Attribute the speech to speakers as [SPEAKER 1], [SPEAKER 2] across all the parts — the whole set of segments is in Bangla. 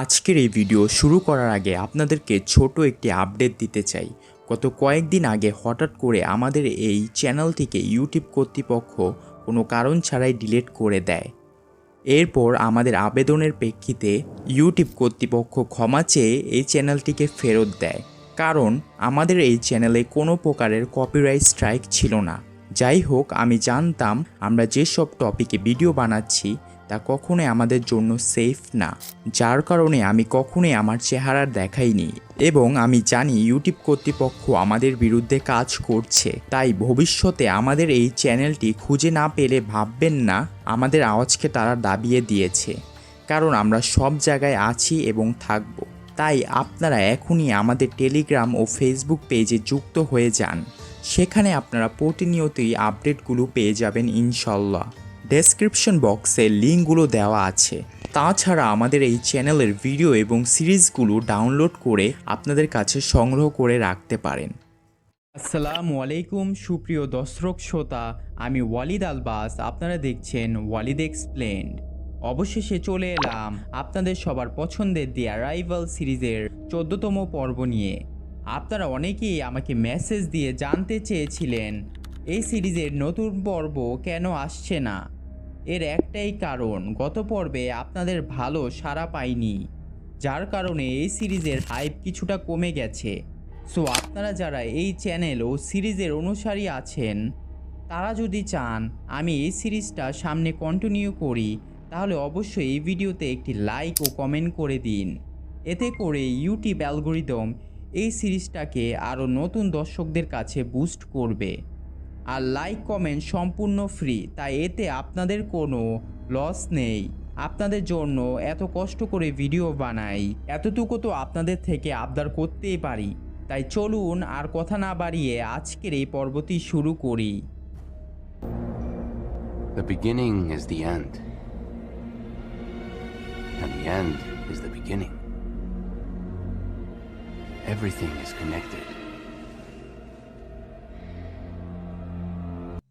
[SPEAKER 1] আজকের এই ভিডিও শুরু করার আগে আপনাদেরকে ছোট একটি আপডেট দিতে চাই। গত কয়েকদিন আগে হঠাৎ করে আমাদের এই চ্যানেলটিকে ইউটিউব কর্তৃপক্ষ কোনো কারণ ছাড়াই ডিলিট করে দেয়। এরপর আমাদের আবেদনের প্রেক্ষিতে ইউটিউব কর্তৃপক্ষ ক্ষমা চেয়ে এই চ্যানেলটিকে ফেরত দেয়। কারণ আমাদের এই চ্যানেলে কোনো প্রকারের কপিরাইট স্ট্রাইক ছিল না। যাই হোক, আমি জানতাম আমরা যেসব টপিকে ভিডিও বানাচ্ছি তা কখনোই আমাদের জন্য সেফ না। যার কারণে আমি কখনোই আমার চেহারা দেখাইনি এবং আমি জানি ইউটিউব কর্তৃপক্ষ আমাদের বিরুদ্ধে কাজ করছে। তাই ভবিষ্যতে আমাদের এই চ্যানেলটি খুঁজে না পেলে ভাববেন না, আমাদের আওয়াজকে তারা দাবিয়ে দিয়েছে। কারণ আমরা সব জায়গায় আছি এবং থাকব। তাই আপনারা এখনই আমাদের টেলিগ্রাম ও ফেসবুক পেজে যুক্ত হয়ে যান। সেখানে আপনারা প্রতিনিয়তই আপডেটগুলো পেয়ে যাবেন ইনশাল্লাহ। ডেসক্রিপশন বক্সে লিঙ্কগুলো দেওয়া আছে। তাছাড়া আমাদের এই চ্যানেলের ভিডিও এবং সিরিজগুলো ডাউনলোড করে আপনাদের কাছে সংগ্রহ করে রাখতে পারেন। আসসালামু আলাইকুম, সুপ্রিয় দর্শক শ্রোতা, আমি ওয়ালিদ আলবাস, আপনারা দেখছেন ওয়ালিদ এক্সপ্লেন্ড। অবশেষে চলে এলাম আপনাদের সবার পছন্দের দি অ্যারাইভাল সিরিজের চোদ্দতম পর্ব নিয়ে। আপনারা অনেকেই আমাকে মেসেজ দিয়ে জানতে চেয়েছিলেন, এই সিরিজের নতুন পর্ব কেন আসছে না? এর একটাই কারণ, গত পর্বে আপনাদের ভালো সাড়া পাইনি, যার কারণে এই সিরিজের হাইপ কিছুটা কমে গেছে। সো আপনারা যারা এই চ্যানেল ও সিরিজের অনুসারী আছেন, তারা যদি চান আমি এই সিরিজটা সামনে কন্টিনিউ করি, তাহলে অবশ্যই এই ভিডিওতে একটি লাইক ও কমেন্ট করে দিন। এতে করে ইউটিউব অ্যালগোরিদম এই সিরিজটাকে আরও নতুন দর্শকদের কাছে বুস্ট করবে। আর লাইক কমেন্ট সম্পূর্ণ ফ্রি তাই এতে আপনাদের কোনো লস নেই আপনাদের জন্য এত কষ্ট করে ভিডিও বানাই, এতটুকু তো আপনাদের থেকে আবদার করতেই পারি তাই চলুন আর কথা না বাড়িয়ে আজকের এই পর্বটি শুরু করি
[SPEAKER 2] The beginning is the end. And the end is the beginning. Everything is connected.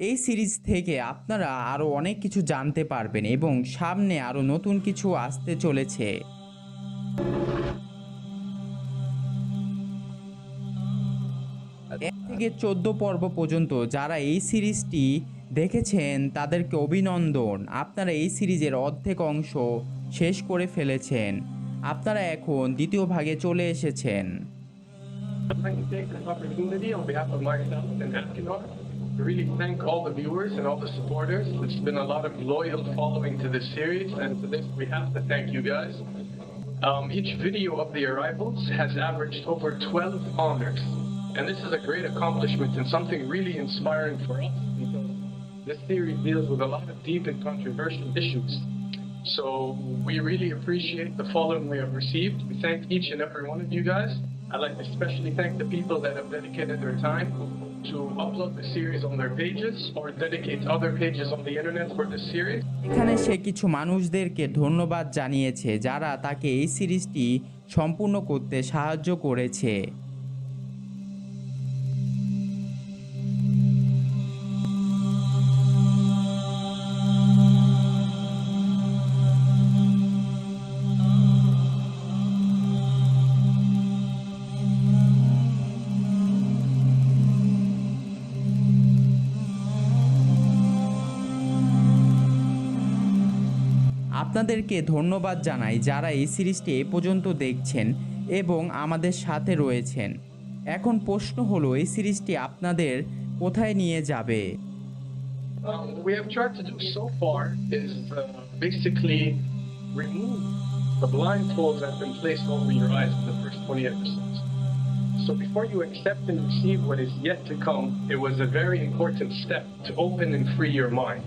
[SPEAKER 1] এই সিরিজ থেকে আপনারা আরও অনেক কিছু জানতে পারবেন এবং সামনে আরও নতুন কিছু আসতে চলেছে। এক থেকে চোদ্দ পর্ব পর্যন্ত যারা এই সিরিজটি দেখেছেন, তাদেরকে অভিনন্দন। আপনারা এই সিরিজের অর্ধেক অংশ শেষ করে ফেলেছেন। আপনারা এখন দ্বিতীয় ভাগে চলে এসেছেন।
[SPEAKER 3] Really thank all the viewers and all the supporters. It's been a lot of loyal following to this series, and for this we have to thank you guys. Um, each video of the arrivals has averaged over 12 honors, and this is a great accomplishment and something really inspiring for us this series deals with a lot of deep and controversial issues. So we really appreciate the following we have received. We thank each and every one of you guys. I'd like to especially thank the people that have dedicated their time to upload the series on their pages or dedicate other pages on the internet for the series.
[SPEAKER 1] এখানে সে কিছু মানুষদেরকে ধন্যবাদ জানিয়েছে যারা তাকে এই সিরিজটি সম্পূর্ণ করতে সাহায্য করেছে আপনাদেরকে ধন্যবাদ জানাই যারা এই সিরিজটি এ পর্যন্ত দেখছেন এবং আমাদের সাথে রয়েছেন এখন প্রশ্ন হলো এই সিরিজটি আপনাদের কোথায় নিয়ে যাবে
[SPEAKER 3] Um, we have tried to do so far is uh, basically remove the blindfolds that have been placed over your eyes in the first 20 episodes. So before you accept and receive what is yet to come, it was a very important step to open and free your mind.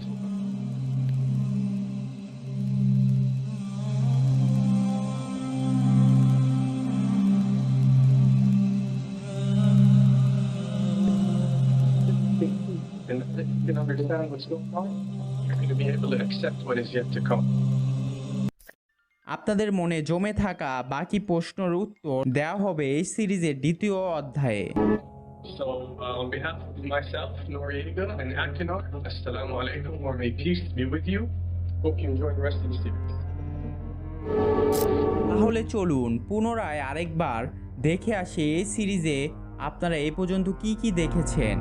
[SPEAKER 3] You can understand what's going on, you're going to be able to accept what is yet to come.
[SPEAKER 1] আপনাদের মনে জমে থাকা বাকি প্রশ্নের উত্তর দেওয়া হবে এই সিরিজের দ্বিতীয় অধ্যায়ে
[SPEAKER 3] So, uh, on behalf of myself, Noriega, and Akinar, Assalamu alaikum, or may peace be with you. Hope you enjoy the rest of the series.
[SPEAKER 1] তাহলে চলুন পুনরায় আরেকবার দেখে আসি এই সিরিজে আপনারা এ পর্যন্ত কি কি দেখেছেন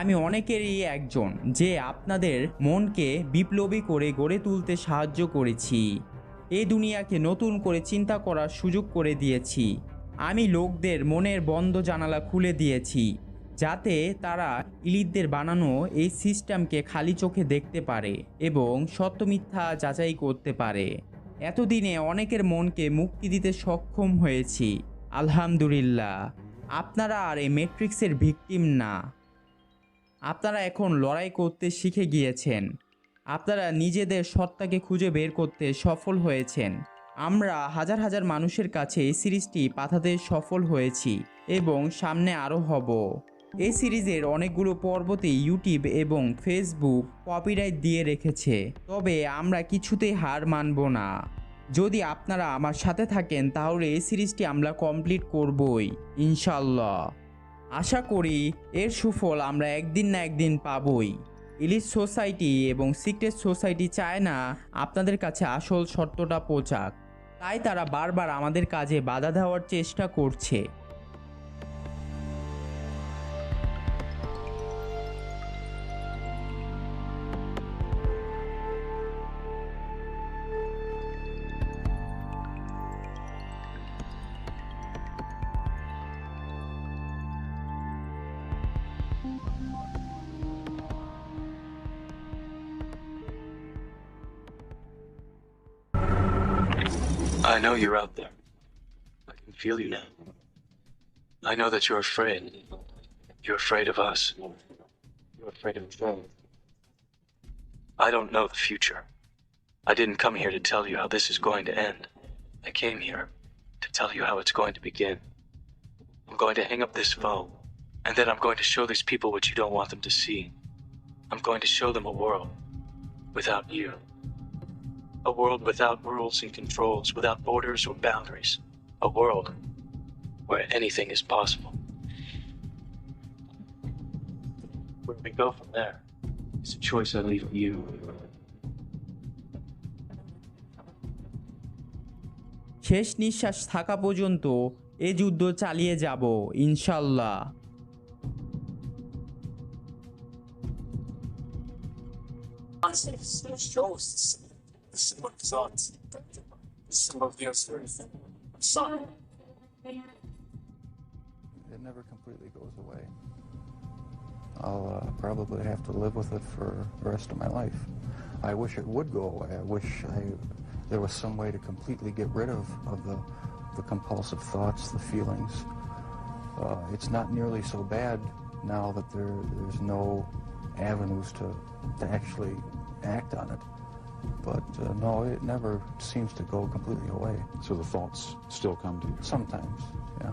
[SPEAKER 1] আমি অনেকেরই একজন যে আপনাদের মনকে বিপ্লবী করে গড়ে তুলতে সাহায্য করেছি। এই দুনিয়াকে নতুন করে চিন্তা করার সুযোগ করে দিয়েছি। আমি লোকদের মনের বন্ধ জানালা খুলে দিয়েছি, যাতে তারা ইলিতদের বানানো এই সিস্টেমকে খালি চোখে দেখতে পারে এবং সত্য মিথ্যা যাচাই করতে পারে। এতদিনে অনেকের মনকে মুক্তি দিতে সক্ষম হয়েছি। আলহামদুলিল্লাহ। আপনারা আর এই ম্যাট্রিক্সের ভিকটিম না। আপনারা এখন লড়াই করতে শিখে গিয়েছেন। আপনারা নিজেদের সত্তাকে খুঁজে বের করতে সফল হয়েছেন। আমরা হাজার হাজার মানুষের কাছে এই সিরিজটি পাঠাতে সফল হয়েছি এবং সামনে আরও হব। এই সিরিজের অনেকগুলো পর্বতে ইউটিউব এবং ফেসবুক কপিরাইট দিয়ে রেখেছে, তবে আমরা কিছুতেই হার মানব না। যদি আপনারা আমার সাথে থাকেন, তাহলে এই সিরিজটি আমরা কমপ্লিট করবই ইনশাল্লাহ আশা করি এর সুফল আমরা একদিন না একদিন পাবই। ইলিশ সোসাইটি এবং সিক্রেট সোসাইটি চায় না আপনাদের কাছে আসল শর্তটা পৌঁছাক। তাই তারা বারবার আমাদের কাজে বাধা দেওয়ার চেষ্টা করছে।
[SPEAKER 4] I know you're out there. I can feel you now. I know that you're afraid. You're afraid of us. You're afraid of them. I don't know the future. I didn't come here to tell you how this is going to end. I came here to tell you how it's going to begin. I'm going to hang up this phone, and then I'm going to show these people what you don't want them to see. I'm going to show them a world without you. A world without rules and controls, without borders or boundaries. A world where anything is possible. Where we go from there is a choice I leave to you.
[SPEAKER 1] শেষ নিঃশ্বাস থাকা পর্যন্ত এ যুদ্ধ চালিয়ে যাব ইনশাল্লাহ
[SPEAKER 5] shows simple thoughts, of the. Son.
[SPEAKER 6] It never completely goes away. I'll uh, probably have to live with it for the rest of my life. I wish it would go away. I wish I, there was some way to completely get rid of, of the, the compulsive thoughts, the feelings. Uh, it's not nearly so bad now that there, there's no avenues to, to actually act on it. But uh, no, it never seems to go completely away.
[SPEAKER 7] So the thoughts still come to you.
[SPEAKER 6] Sometimes, yeah.